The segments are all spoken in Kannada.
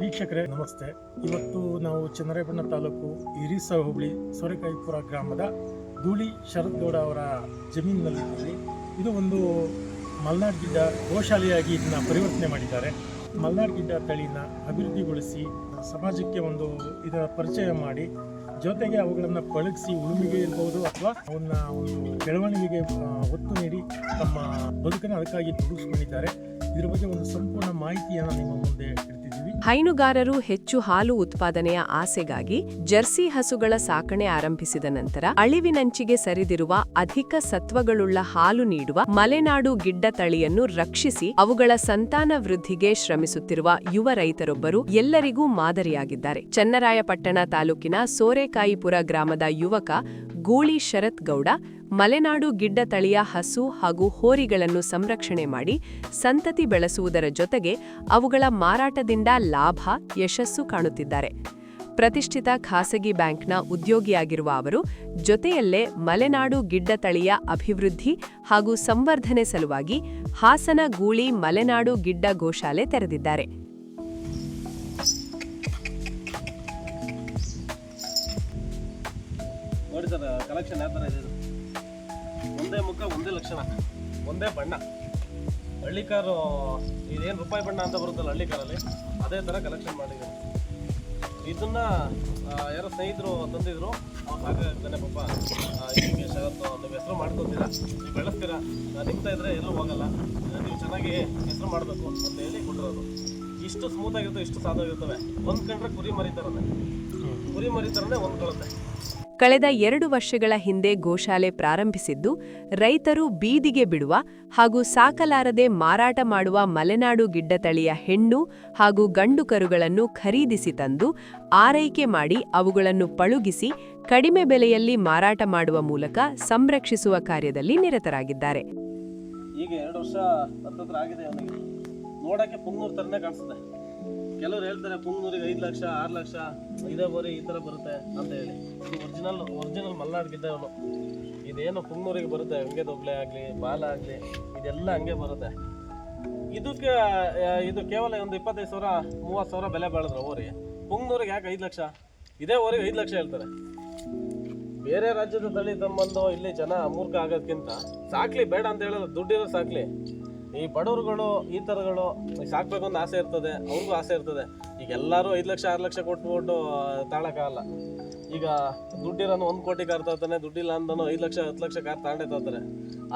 ವೀಕ್ಷಕರೇ, ನಮಸ್ತೆ. ಇವತ್ತು ನಾವು ಚನ್ನರಾಯಪಟ್ಟಣ ತಾಲೂಕು ಹಿರಿಸ ಹೋಬಳಿ ಸೋರೆಕಾಯಿಪುರ ಗ್ರಾಮದ ಧೂಳಿ ಶರತ್ ಗೌಡ ಅವರ ಜಮೀನಿನಲ್ಲಿದ್ದೀವಿ. ಇದು ಒಂದು ಮಲ್ನಾಡ್ ಗಿಡ್ಡ ಗೋಶಾಲೆಯಾಗಿ ಇದನ್ನ ಪರಿವರ್ತನೆ ಮಾಡಿದ್ದಾರೆ. ಮಲ್ನಾಡ್ ಗಿಡ್ಡ ತಳಿನ ಅಭಿವೃದ್ಧಿಗೊಳಿಸಿ ಸಮಾಜಕ್ಕೆ ಒಂದು ಇದರ ಪರಿಚಯ ಮಾಡಿ, ಜೊತೆಗೆ ಅವುಗಳನ್ನು ಪಳಗಿಸಿ ಉಳುಮೆಗೆ ಇರ್ಬೋದು ಅಥವಾ ಅವನ್ನ ಒಂದು ಬೆಳವಣಿಗೆಗೆ ಒತ್ತು ನೀಡಿ ತಮ್ಮ ಬದುಕನ್ನು ಅದಕ್ಕಾಗಿ ತೊಡಗಿಸ್ಕೊಂಡಿದ್ದಾರೆ ಇದರ ಬಗ್ಗೆ ಒಂದು ಸಂಪೂರ್ಣ ಮಾಹಿತಿಯನ್ನು ನಿಮ್ಮ ಮುಂದೆ ಹೈನುಗಾರರು ಹೆಚ್ಚು ಹಾಲು ಉತ್ಪಾದನೆಯ ಆಸೆಗಾಗಿ ಜರ್ಸಿ ಹಸುಗಳ ಸಾಕಣೆ ಆರಂಭಿಸಿದ ನಂತರ ಅಳಿವಿನಂಚಿಗೆ ಸರಿದಿರುವ ಅಧಿಕ ಸತ್ವಗಳುಳ್ಳ ಹಾಲು ನೀಡುವ ಮಲೆನಾಡು ಗಿಡ್ಡ ತಳಿಯನ್ನು ರಕ್ಷಿಸಿ ಅವುಗಳ ಸಂತಾನ ವೃದ್ಧಿಗೆ ಶ್ರಮಿಸುತ್ತಿರುವ ಯುವ ರೈತರೊಬ್ಬರು ಎಲ್ಲರಿಗೂ ಮಾದರಿಯಾಗಿದ್ದಾರೆ. ಚನ್ನರಾಯಪಟ್ಟಣ ತಾಲೂಕಿನ ಸೋರೆಕಾಯಿಪುರ ಗ್ರಾಮದ ಯುವಕ ಗೂಳಿ ಶರತ್ ಗೌಡ ಮಲೆನಾಡು ಗಿಡ್ಡ ತಳಿಯ ಹಸು ಹಾಗೂ ಹೋರಿಗಳನ್ನು ಸಂರಕ್ಷಣೆ ಮಾಡಿ ಸಂತತಿ ಬೆಳೆಸುವುದರ ಜೊತೆಗೆ ಅವುಗಳ ಮಾರಾಟದಿಂದ ಲಾಭ, ಯಶಸ್ಸು ಕಾಣುತ್ತಿದ್ದಾರೆ. ಪ್ರತಿಷ್ಠಿತ ಖಾಸಗಿ ಬ್ಯಾಂಕ್ನ ಉದ್ಯೋಗಿಯಾಗಿರುವ ಅವರು ಜೊತೆಯಲ್ಲೇ ಮಲೆನಾಡು ಗಿಡ್ಡ ತಳಿಯ ಅಭಿವೃದ್ಧಿ ಹಾಗೂ ಸಂವರ್ಧನೆ ಸಲುವಾಗಿ ಹಾಸನ ಗೂಳಿ ಮಲೆನಾಡು ಗಿಡ್ಡ ಗೋಶಾಲೆ ತೆರೆದಿದ್ದಾರೆ. ಕಲೆಕ್ಷನ್ ಯಾವ ಥರ ಇದು? ಒಂದೇ ಮುಖ, ಒಂದೇ ಲಕ್ಷಣ, ಒಂದೇ ಬಣ್ಣ. ಹಳ್ಳಿ ಕಾರು, ಇದೇನು ರೂಪಾಯಿ ಬಣ್ಣ ಅಂತ ಬರುತ್ತಲ್ಲ ಹಳ್ಳಿ ಕಾರಲ್ಲಿ? ಅದೇ ಥರ ಕಲೆಕ್ಷನ್ ಮಾಡಿದ್ದಾರೆ. ಇದನ್ನ ಯಾರೋ ಸ್ನೇಹಿತರು ತಂದಿದ್ರು. ಅವ್ರು ಸಾಕಾಗ್ತಾನೆ ಪಾಪ. ಹಿಂಗೆ ಶರತ್ತು ನೀವು ಹೆಸರು ಮಾಡ್ಕೊತೀರಾ? ನೀವು ಬೆಳೆಸ್ತೀರ? ನಿಗ್ತಾ ಇದ್ರೆ ಎಲ್ಲೂ ಹೋಗಲ್ಲ. ನೀವು ಚೆನ್ನಾಗಿ ಹೆಸರು ಮಾಡಬೇಕು ಅಂತ ಹೇಳಿ ಕೊಟ್ಟಿರೋದು. ಇಷ್ಟು ಸ್ಮೂತ್ ಆಗಿರ್ತವೆ, ಇಷ್ಟು ಸಾಧಾಗಿರ್ತವೆ ಕಂಡ್ರೆ ಕುರಿ ಮರಿತಾರನೆ ಕುರಿ ಮರಿತಾರನೆ ಹೊಂದ್ಕೊಳ್ಳುತ್ತೆ ಕಳೆದ ಎರಡು ವರ್ಷಗಳ ಹಿಂದೆ ಗೋಶಾಲೆ ಪ್ರಾರಂಭಿಸಿದ್ದು, ರೈತರು ಬೀದಿಗೆ ಬಿಡುವ ಹಾಗೂ ಸಾಕಲಾರದೆ ಮಾರಾಟ ಮಾಡುವ ಮಲೆನಾಡು ಗಿಡ್ಡತಳಿಯ ಹೆಣ್ಣು ಹಾಗೂ ಗಂಡು ಕರುಗಳನ್ನು ಖರೀದಿಸಿ ತಂದು ಆರೈಕೆ ಮಾಡಿ ಅವುಗಳನ್ನು ಪಳುಗಿಸಿ ಕಡಿಮೆ ಬೆಲೆಯಲ್ಲಿ ಮಾರಾಟ ಮಾಡುವ ಮೂಲಕ ಸಂರಕ್ಷಿಸುವ ಕಾರ್ಯದಲ್ಲಿ ನಿರತರಾಗಿದ್ದಾರೆ. ಈಗ ಎರಡು ವರ್ಷ ಆಗಿದೆ ನೋಡಕ್ಕೆ ಕೆಲವ್ರು ಹೇಳ್ತಾರೆ ಪುಂಗ್ನೂರಿಗೆ ಐದು ಲಕ್ಷ, ಆರು ಲಕ್ಷ, ಇದೇ ಬರೀ ಈ ಥರ ಬರುತ್ತೆ ಅಂತ ಹೇಳಿ. ಇದು ಒರಿಜಿನಲ್ ಒರಿಜಿನಲ್ ಮಲ್ನಾಡ್ ಗಿದ್ದ ಅವನು ಇದೇನು ಪುಂಗ್ನೂರಿಗೆ ಬರುತ್ತೆ, ಹಂಗೆ ದೊಬ್ಳೆ ಆಗಲಿ, ಬಾಲ ಆಗಲಿ, ಇದೆಲ್ಲ ಹಂಗೆ ಬರುತ್ತೆ. ಇದಕ್ಕೆ ಇದು ಕೇವಲ ಒಂದು ಇಪ್ಪತ್ತೈದು ಸಾವಿರ, ಮೂವತ್ತು ಸಾವಿರ ಬೆಲೆ ಬಾಳಿದ್ರು ಓರಿ ಕುಂಗ್ನೂರಿಗೆ ಯಾಕೆ ಐದು ಲಕ್ಷ? ಇದೇ ಓರಿಗೆ ಐದು ಲಕ್ಷ ಹೇಳ್ತಾರೆ. ಬೇರೆ ರಾಜ್ಯದ ತಳಿ ತಂಬಂದು ಇಲ್ಲಿ ಜನ ಮೂರ್ಖ ಆಗೋದ್ಕಿಂತ ಸಾಕ್ಲಿ, ಬೇಡ ಅಂತ ಹೇಳೋದು ದುಡ್ಡಿರೋ ಸಾಕ್ಲಿ. ಈ ಬಡವರುಗಳು, ಈ ಥರಗಳು ಸಾಕ್ಬೇಕು ಅಂತ ಆಸೆ ಇರ್ತದೆ, ಅವ್ರಿಗೂ ಆಸೆ ಇರ್ತದೆ. ಈಗ ಎಲ್ಲರೂ ಐದು ಲಕ್ಷ, ಆರು ಲಕ್ಷ ಕೊಟ್ಬಿಟ್ಟು ತಾಳಕ್ಕಾಗಲ್ಲ ಈಗ ದುಡ್ಡಿರೋನು ಒಂದು ಕೋಟಿ ಕಾರ್ ತರ್ತಾನೆ, ದುಡ್ಡಿಲ್ಲ ಅಂದನು ಐದು ಲಕ್ಷ, ಹತ್ತು ಲಕ್ಷ ಕಾರ್ ತಾಂಡೆ ತರ್ತಾರೆ.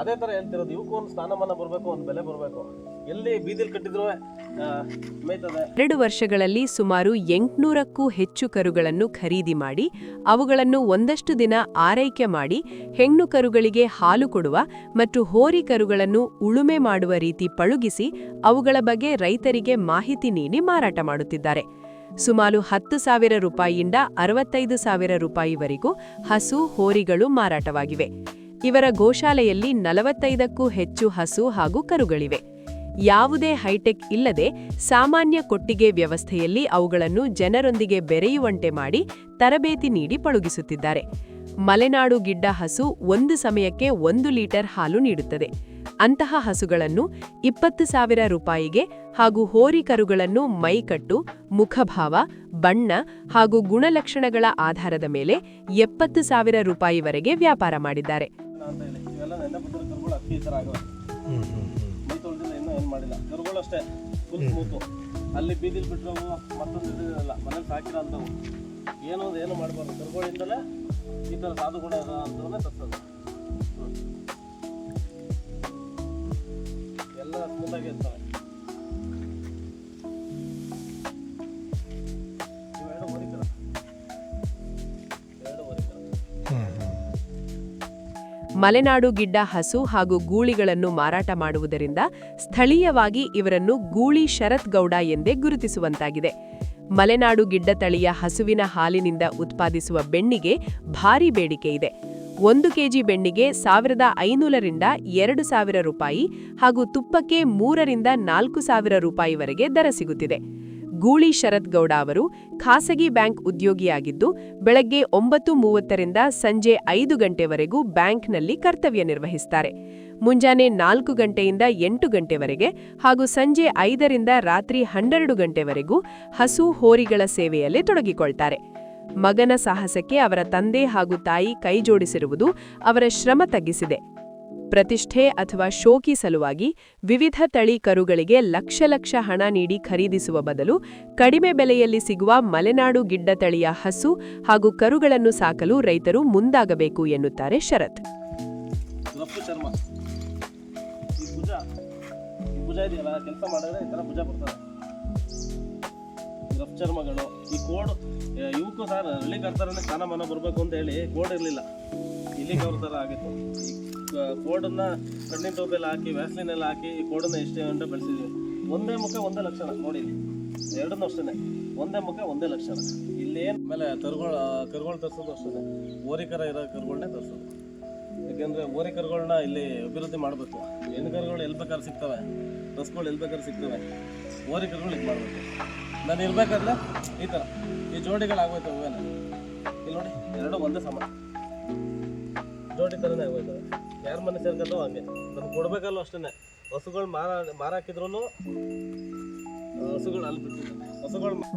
ಅದೇ ಥರ ಹೇಳ್ತಿರೋದು ಇವಕ್ಕೂ ಒಂದು ಸ್ಥಾನಮಾನ ಬರಬೇಕು, ಒಂದು ಬೆಲೆ ಬರಬೇಕು. ಎರಡು ವರ್ಷಗಳಲ್ಲಿ ಸುಮಾರು ಎಂಟುನೂರಕ್ಕೂ ಹೆಚ್ಚು ಕರುಗಳನ್ನು ಖರೀದಿ ಮಾಡಿ, ಅವುಗಳನ್ನು ಒಂದಷ್ಟು ದಿನ ಆರೈಕೆ ಮಾಡಿ, ಹೆಣ್ಣು ಕರುಗಳಿಗೆ ಹಾಲು ಕೊಡುವ ಮತ್ತು ಹೋರಿ ಕರುಗಳನ್ನು ಉಳುಮೆ ಮಾಡುವ ರೀತಿ ಪಳುಗಿಸಿ ಅವುಗಳ ಬಗ್ಗೆ ರೈತರಿಗೆ ಮಾಹಿತಿ ನೀಡಿ ಮಾರಾಟ ಮಾಡುತ್ತಿದ್ದಾರೆ. ಸುಮಾರು ಹತ್ತು ಸಾವಿರ ರೂಪಾಯಿಯಿಂದ ಅರವತ್ತೈದು ಸಾವಿರ ರೂಪಾಯಿವರೆಗೂ ಹಸು, ಹೋರಿಗಳು ಮಾರಾಟವಾಗಿವೆ. ಇವರ ಗೋಶಾಲೆಯಲ್ಲಿ ನಲವತ್ತೈದಕ್ಕೂ ಹೆಚ್ಚು ಹಸು ಹಾಗೂ ಕರುಗಳಿವೆ. ಯಾವುದೇ ಹೈಟೆಕ್ ಇಲ್ಲದೆ ಸಾಮಾನ್ಯ ಕೊಟ್ಟಿಗೆ ವ್ಯವಸ್ಥೆಯಲ್ಲಿ ಅವುಗಳನ್ನು ಜನರೊಂದಿಗೆ ಬೆರೆಯುವಂತೆ ಮಾಡಿ ತರಬೇತಿ ನೀಡಿ ಪಳುಗಿಸುತ್ತಿದ್ದಾರೆ. ಮಲೆನಾಡು ಗಿಡ್ಡ ಹಸು ಒಂದು ಸಮಯಕ್ಕೆ ಒಂದು ಲೀಟರ್ ಹಾಲು ನೀಡುತ್ತದೆ. ಅಂತಹ ಹಸುಗಳನ್ನು ಇಪ್ಪತ್ತು ಸಾವಿರ ರೂಪಾಯಿಗೆ ಹಾಗೂ ಹೋರಿ ಕರುಗಳನ್ನು ಮೈಕಟ್ಟು ಮುಖಭಾವ ಬಣ್ಣ ಹಾಗೂ ಗುಣಲಕ್ಷಣಗಳ ಆಧಾರದ ಮೇಲೆ ಎಪ್ಪತ್ತು ಸಾವಿರ ರೂಪಾಯಿವರೆಗೆ ವ್ಯಾಪಾರ ಮಾಡಿದ್ದಾರೆ. ಏನು ಮಾಡಿಲ್ಲ. ಕರುಗಳು ಅಷ್ಟೇ ಫುಲ್ ಸ್ಮೂತು ಅಲ್ಲಿ ಬೀದಿಲಿ ಬಿಟ್ಟರು ಮತ್ತೊಂದು ಇದಿರಲ್ಲ ಮನೇಲಿ ಸಾಕಿರೋ ಅಂಥವು ಏನೋ ಒಂದು ಏನು ಮಾಡಬಾರ್ದು. ಕರುಗಳಿಂದಲೇ ಈ ಥರ ಸಾಧು ಗುಣ ಇದೆ ಅಂಥವನ್ನೇ ತರ್ಸೋದು ಎಲ್ಲ ಸ್ಮೂತಾಗಿ ಇರ್ತವೆ. ಮಲೆನಾಡು ಗಿಡ್ಡ ಹಸು ಹಾಗೂ ಗೂಳಿಗಳನ್ನು ಮಾರಾಟ ಮಾಡುವುದರಿಂದ ಸ್ಥಳೀಯವಾಗಿ ಇವರನ್ನು ಗೂಳಿ ಶರತ್ ಗೌಡ ಎಂದೇ ಗುರುತಿಸುವಂತಾಗಿದೆ. ಮಲೆನಾಡು ಗಿಡ್ಡ ತಳಿಯ ಹಸುವಿನ ಹಾಲಿನಿಂದ ಉತ್ಪಾದಿಸುವ ಬೆಣ್ಣಿಗೆ ಭಾರಿ ಬೇಡಿಕೆ ಇದೆ. ಒಂದು ಕೆಜಿ ಬೆಣ್ಣಿಗೆ ಸಾವಿರದ ಐನೂರರಿಂದ ಎರಡು ಸಾವಿರ ರೂಪಾಯಿ ಹಾಗೂ ತುಪ್ಪಕ್ಕೆ ಮೂರರಿಂದ ನಾಲ್ಕು ಸಾವಿರ ರೂಪಾಯಿವರೆಗೆ ದರ ಸಿಗುತ್ತಿದೆ. ಗೂಳಿ ಶರತ್ ಗೌಡ ಅವರು ಖಾಸಗಿ ಬ್ಯಾಂಕ್ ಉದ್ಯೋಗಿಯಾಗಿದ್ದು, ಬೆಳಗ್ಗೆ ಒಂಬತ್ತು ಮೂವತ್ತರಿಂದ ಸಂಜೆ ಐದು ಗಂಟೆವರೆಗೂ ಬ್ಯಾಂಕ್ನಲ್ಲಿ ಕರ್ತವ್ಯ ನಿರ್ವಹಿಸುತ್ತಾರೆ ಮುಂಜಾನೆ ನಾಲ್ಕು ಗಂಟೆಯಿಂದ ಎಂಟು ಗಂಟೆವರೆಗೆ ಹಾಗೂ ಸಂಜೆ ಐದರಿಂದ ರಾತ್ರಿ ಹನ್ನೆರಡು ಗಂಟೆವರೆಗೂ ಹಸು ಹೋರಿಗಳ ಸೇವೆಯಲ್ಲಿ ತೊಡಗಿಕೊಳ್ತಾರೆ. ಮಗನ ಸಾಹಸಕ್ಕೆ ಅವರ ತಂದೆ ಹಾಗೂ ತಾಯಿ ಕೈಜೋಡಿಸಿರುವುದು ಅವರ ಶ್ರಮ ತಗ್ಗಿಸಿದೆ. ಪ್ರತಿಷ್ಠೆ ಅಥವಾ ಶೋಕಿ ಸಲುವಾಗಿ ವಿವಿಧ ತಳಿ ಕರುಗಳಿಗೆ ಲಕ್ಷ ಲಕ್ಷ ಹಣ ನೀಡಿ ಖರೀದಿಸುವ ಬದಲು ಕಡಿಮೆ ಬೆಲೆಯಲ್ಲಿ ಸಿಗುವ ಮಲೆನಾಡು ಗಿಡ್ಡ ತಳಿಯ ಹಸು ಹಾಗೂ ಕರುಗಳನ್ನು ಸಾಕಲು ರೈತರು ಮುಂದಾಗಬೇಕು ಎನ್ನುತ್ತಾರೆ ಶರತ್. ಚರ್ಮಗಳು, ಈ ಕೋಡ್ ಇವಕ್ಕೂ ಸರ್ ಹಳ್ಳಿ ಕರ್ತಾರನೇ ಸ್ಥಾನಮಾನ ಬರಬೇಕು ಅಂತ ಹೇಳಿ ಕೋಡ್ ಇರಲಿಲ್ಲ. ಇಲ್ಲಿಗೆ ಅವ್ರ ಥರ ಆಗಿತ್ತು. ಕೋಡನ್ನ ಕಣ್ಣಿನ ಟೋಪೆಲ್ಲ ಹಾಕಿ ವ್ಯಾಸ್ಲಿನ್ ಎಲ್ಲ ಹಾಕಿ ಈ ಕೋಡನ್ನ ಎಷ್ಟೇ ಗಂಟೆ ಬೆಳೆಸಿದ್ವಿ. ಒಂದೇ ಮುಖ, ಒಂದೇ ಲಕ್ಷಣ. ನೋಡಿ, ಎರಡನ್ನೂ ಅಷ್ಟೇ ಒಂದೇ ಮುಖ, ಒಂದೇ ಲಕ್ಷಣ. ಇಲ್ಲೇನು ಆಮೇಲೆ ಕರುಗಳು ಕರುಗಳು ತರಿಸೋದು ಅಷ್ಟೇ ಓರಿಕರ ಇರೋ ಕರುಗಳನ್ನೇ ತರಿಸೋದು. ಯಾಕೆಂದ್ರೆ ಓರಿ ಕರುಗಳನ್ನ ಇಲ್ಲಿ ಅಭಿವೃದ್ಧಿ ಮಾಡಬೇಕು. ಹೆಣ್ಣು ಕರುಗಳು ಎಲ್ಲಿ ಬೇಕಾದ್ರೆ ಸಿಗ್ತವೆ. ರಸ್ಗಳು ಎಲ್ಲಿ ಬೇಕಾದ್ರೆ ಸಿಗ್ತವೆ. ಓರಿ ಕರುಗಳು ಇದು ಮಾಡಬೇಕು. ನಾನು ಇರ್ಬೇಕಾದ್ರೆ ಈ ಥರ ಈ ಜೋಡಿಗಳಾಗೋಯ್ತು ಹೂವೇನ. ಇಲ್ಲಿ ನೋಡಿ, ಎರಡು ಒಂದೇ ಸಮ. ಜೋಡಿ ಥರನೇ ಆಗೋಯ್ತವೆ ಯಾರ ಮನೆ ಸೇರ್ಕೊಂಡೋ ಹಂಗೆ. ನಮ್ಗೆ ಕೊಡ್ಬೇಕಲ್ಲೂ ಅಷ್ಟೇ ಹಸುಗಳು ಮಾರ ಮಾರಾಕಿದ್ರು ಹಸುಗಳು ಅಲ್ಲಿ ಹಸುಗಳು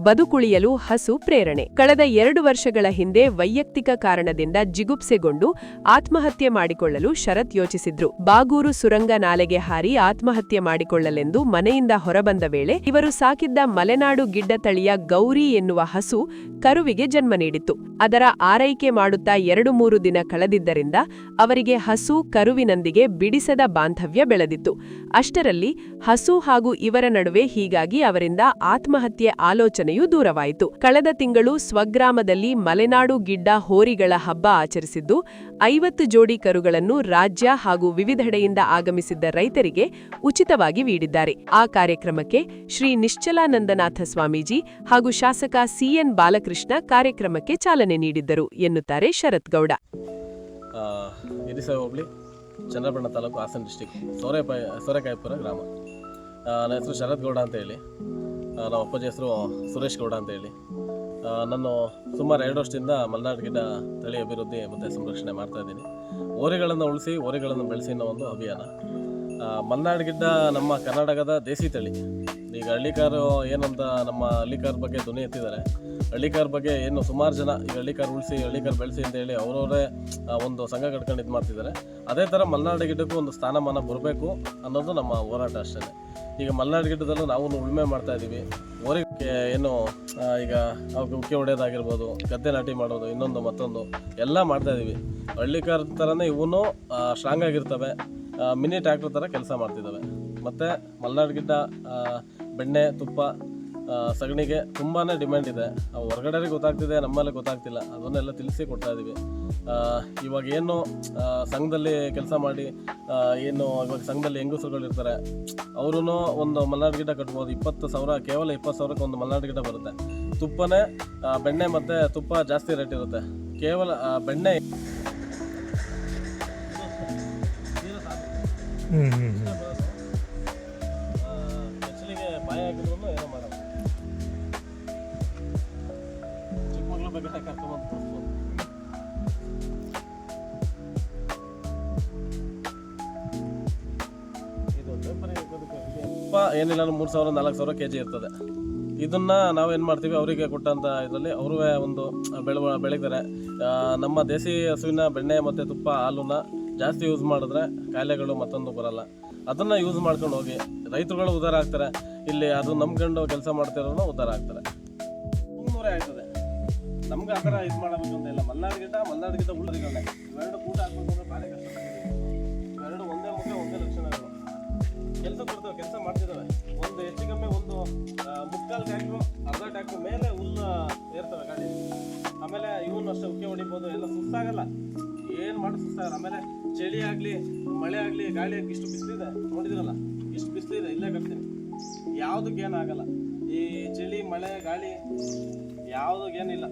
ಬದುಕುಳಿಯಲು ಹಸು ಪ್ರೇರಣೆ. ಕಳೆದ ಎರಡು ವರ್ಷಗಳ ಹಿಂದೆ ವೈಯಕ್ತಿಕ ಕಾರಣದಿಂದ ಜಿಗುಪ್ಸೆಗೊಂಡು ಆತ್ಮಹತ್ಯೆ ಮಾಡಿಕೊಳ್ಳಲು ಶರತ್ ಯೋಚಿಸಿದ್ರು. ಬಾಗೂರು ಸುರಂಗ ನಾಲೆಗೆ ಹಾರಿ ಆತ್ಮಹತ್ಯೆ ಮಾಡಿಕೊಳ್ಳಲೆಂದು ಮನೆಯಿಂದ ಹೊರಬಂದ ವೇಳೆ ಇವರು ಸಾಕಿದ್ದ ಮಲೆನಾಡು ಗಿಡ್ಡ ತಳಿಯ ಗೌರಿ ಎನ್ನುವ ಹಸು ಕರುವಿಗೆ ಜನ್ಮ ನೀಡಿತ್ತು. ಅದರ ಆರೈಕೆ ಮಾಡುತ್ತಾ ಎರಡು ಮೂರು ದಿನ ಕಳೆದಿದ್ದರಿಂದ ಅವರಿಗೆ ಹಸು ಕರುವಿನೊಂದಿಗೆ ಬಿಡಿಸದ ಬಾಂಧವ್ಯ ಬೆಳೆದಿತ್ತು. ಅಷ್ಟರಲ್ಲಿ ಹಸು ಹಾಗೂ ಇವರ ನಡುವೆ ಹೀಗಾಗಿ ಅವರಿಂದ ಆತ್ಮಹತ್ಯೆ ಆಲೋಚನೆಯೂ ದೂರವಾಯಿತು. ಕಳೆದ ತಿಂಗಳು ಸ್ವಗ್ರಾಮದಲ್ಲಿ ಮಲೆನಾಡು ಗಿಡ್ಡ ಹೋರಿಗಳ ಹಬ್ಬ ಆಚರಿಸಿದ್ದು, ಐವತ್ತು ಜೋಡಿ ಕರುಗಳನ್ನು ರಾಜ್ಯ ಹಾಗೂ ವಿವಿಧೆಡೆಯಿಂದ ಆಗಮಿಸಿದ್ದ ರೈತರಿಗೆ ಉಚಿತವಾಗಿ ನೀಡಿದ್ದಾರೆ. ಆ ಕಾರ್ಯಕ್ರಮಕ್ಕೆ ಶ್ರೀ ನಿಶ್ಚಲಾನಂದನಾಥ ಸ್ವಾಮೀಜಿ ಹಾಗೂ ಶಾಸಕ ಸಿಎನ್ ಬಾಲಕೃಷ್ಣ ಕಾರ್ಯಕ್ರಮಕ್ಕೆ ಚಾಲನೆ ನೀಡಿದ್ದರು ಎನ್ನುತ್ತಾರೆ ಶರತ್ ಗೌಡ ಚಂದ್ರಬಣ್ಣ ತಾಲೂಕು ಹಾಸನ ಡಿಸ್ಟಿಕ್ ಸೋರೆಪಾಯ ಸೋರೆಕಾಯಿಪುರ ಗ್ರಾಮ. ನನ್ನ ಹೆಸರು ಶರತ್ ಗೌಡ ಅಂತ ಹೇಳಿ. ನಮ್ಮ ಅಪ್ಪಾಜಿ ಹೆಸರು ಸುರೇಶ್ ಗೌಡ ಅಂತ ಹೇಳಿ ನಾನು ಸುಮಾರು ಎರಡು ವರ್ಷದಿಂದ ಮಲೆನಾಡು ಗಿಡ ತಳಿ ಅಭಿವೃದ್ಧಿ ಮತ್ತು ಸಂರಕ್ಷಣೆ ಮಾಡ್ತಾ ಇದ್ದೀನಿ. ಓರೆಗಳನ್ನು ಉಳಿಸಿ ಓರೆಗಳನ್ನು ಬೆಳೆಸಿ ಅನ್ನೋ ಒಂದು ಅಭಿಯಾನ. ಮಲೆನಾಡು ಗಿಡ್ಡ ನಮ್ಮ ಕರ್ನಾಟಕದ ದೇಸಿ ತಳಿ. ಈಗ ಹಳ್ಳಿಕಾರು ಏನಂತ ನಮ್ಮ ಹಳ್ಳಿಕಾರ್ ಬಗ್ಗೆ ಧ್ವನಿ ಎತ್ತಿದ್ದಾರೆ. ಹಳ್ಳಿಕಾರ್ ಬಗ್ಗೆ ಏನು ಸುಮಾರು ಜನ ಈಗ ಹಳ್ಳಿಕಾರ್ ಉಳಿಸಿ ಹಳ್ಳಿಕಾರ್ ಬೆಳೆಸಿ ಅಂತ ಹೇಳಿ ಅವರವರೇ ಒಂದು ಸಂಘ ಕಟ್ಕೊಂಡು ಇದು ಮಾಡ್ತಿದ್ದಾರೆ. ಅದೇ ಥರ ಮಲೆನಾಡು ಗಿಡ್ಡಕ್ಕೂ ಒಂದು ಸ್ಥಾನಮಾನ ಬರಬೇಕು ಅನ್ನೋದು ನಮ್ಮ ಹೋರಾಟ ಅಷ್ಟೇ. ಈಗ ಮಲೆನಾಡು ಗಿಡ್ಡದಲ್ಲೂ ನಾವು ಉಳುಮೆ ಮಾಡ್ತಾ ಇದ್ದೀವಿ ಓರಿಗೆ ಏನು ಈಗ ಅವ್ರಿಗೆ ಉಕ್ಕಿ ಹೊಡೆಯೋದಾಗಿರ್ಬೋದು, ಗದ್ದೆ ನಾಟಿ ಮಾಡೋದು, ಇನ್ನೊಂದು ಮತ್ತೊಂದು, ಎಲ್ಲ ಮಾಡ್ತಾ ಇದ್ದೀವಿ ಹಳ್ಳಿಕಾರ್ ಥರನೇ ಇವನು ಸ್ಟ್ರಾಂಗ್ ಆಗಿರ್ತವೆ. ಮಿನಿ ಟ್ರ್ಯಾಕ್ಟರ್ ಥರ ಕೆಲಸ ಮಾಡ್ತಿದ್ದಾವೆ ಮತ್ತು ಮಲ್ನಾಡು ಗಿಡ್ಡ ಬೆಣ್ಣೆ, ತುಪ್ಪ ಸಗಣಿಗೆ ತುಂಬಾ ಡಿಮ್ಯಾಂಡ್ ಇದೆ. ಹೊರಗಡೆಗೆ ಗೊತ್ತಾಗ್ತಿದೆ, ನಮ್ಮಲ್ಲೇ ಗೊತ್ತಾಗ್ತಿಲ್ಲ. ಅದನ್ನೆಲ್ಲ ತಿಳಿಸಿ ಕೊಡ್ತಾ ಇದ್ದೀವಿ ಇವಾಗ ಏನು ಸಂಘದಲ್ಲಿ ಕೆಲಸ ಮಾಡಿ ಏನು, ಇವಾಗ ಸಂಘದಲ್ಲಿ ಹೆಂಗಸರುಗಳು ಇರ್ತಾರೆ ಅವರು ಒಂದು ಮಲ್ನಾಡು ಗಿಡ ಕಟ್ಬೋದು. ಇಪ್ಪತ್ತು ಸಾವಿರ, ಕೇವಲ ಇಪ್ಪತ್ತು ಸಾವಿರಕ್ಕೆ ಒಂದು ಮಲ್ನಾಡು ಗಿಡ ಬರುತ್ತೆ. ತುಪ್ಪನೇ ಬೆಣ್ಣೆ ಮತ್ತು ತುಪ್ಪ ಜಾಸ್ತಿ ರೇಟ್ ಇರುತ್ತೆ. ಕೇವಲ ಬೆಣ್ಣೆ ಏನಿಲ್ಲ ಮೂರು ಸಾವಿರ, ನಾಲ್ಕು ಸಾವಿರ ಕೆ ಜಿ ಇರ್ತದೆ. ಇದನ್ನ ನಾವೇನು ಮಾಡ್ತೀವಿ, ಅವರಿಗೆ ಕೊಟ್ಟಂತ ಇದರಲ್ಲಿ ಅವರು ಒಂದು ಬೆಳೆ ಬೆಳೀತಾರೆ. ನಮ್ಮ ದೇಸಿ ಹಸುವಿನ ಬೆಣ್ಣೆ ಮತ್ತು ತುಪ್ಪ ಹಾಲನ್ನ ಜಾಸ್ತಿ ಯೂಸ್ ಮಾಡಿದ್ರೆ ಕಾಯಿಲೆಗಳು ಮತ್ತೊಂದು ಬರಲ್ಲ. ಅದನ್ನ ಯೂಸ್ ಮಾಡ್ಕೊಂಡು ಹೋಗಿ, ರೈತರುಗಳು ಉದ್ಧಾರ ಆಗ್ತಾರೆ. ಇಲ್ಲಿ ಅದು ನಂಬ್ಕೊಂಡು ಕೆಲಸ ಮಾಡ್ತಿರೋನು ಉದ್ಧಾರ ಆಗ್ತಾರೆ. ಮುನ್ನೂರೇ ಆಗ್ತದೆ. ನಮ್ಗೆ ಆ ಥರ ಇದು ಮಾಡಬೇಕು ಅಂತ ಇಲ್ಲ. ಮಲ್ನಾಡು ಗಿಡ. ಉಳ್ಳರಿಗಳನ್ನೇ ಇವೆರಡು ಕೂಟ ಹಾಕ್ಬೇಕು ಅಂದ್ರೆ ಭಾರಿ ಕಷ್ಟ ಇವೆರಡು ಒಂದೇ ಮುಖ ಒಂದೇ ಲಕ್ಷಣಗಳು. ಕೆಲಸ ಕೊಡ್ತೇವೆ, ಕೆಲಸ ಮಾಡ್ತಿದ್ದಾವೆ. ಒಂದು ಹೆಚ್ಚು ಕಮ್ಮಿ ಒಂದು ಮುಕ್ಕಾಲು ಟ್ಯಾಕ್ಟ್ರು ಅರ್ಧ ಟ್ಯಾಕ್ಟ್ರು ಮೇಲೆ ಹುಲ್ಲು ಏರ್ತವೆ ಗಾಡಿ. ಆಮೇಲೆ ಇವನು ಅಷ್ಟೇ ಉಕ್ಕೆ ಹೊಡಿಬೋದು. ಎಲ್ಲ ಸುಸ್ತಾಗಲ್ಲ. ಏನು ಮಾಡಿ ಸುಸ್ತಾಗಲ್ಲ. ಆಮೇಲೆ ಚಳಿ ಆಗಲಿ, ಮಳೆ ಆಗಲಿ, ಗಾಳಿ ಆಗಲಿ ಇಷ್ಟು ಬಿಸಿಲಿದೆ. ನೋಡಿದ್ರಲ್ಲ, ಇಷ್ಟು ಬಿಸಿಲಿದೆ, ಇಲ್ಲೇ ಕಟ್ತೀನಿ. ಯಾವುದಕ್ಕೇನಾಗಲ್ಲ ಈ ಚಳಿ, ಮಳೆ, ಗಾಳಿ ಯಾವುದಕ್ಕೇನಿಲ್ಲ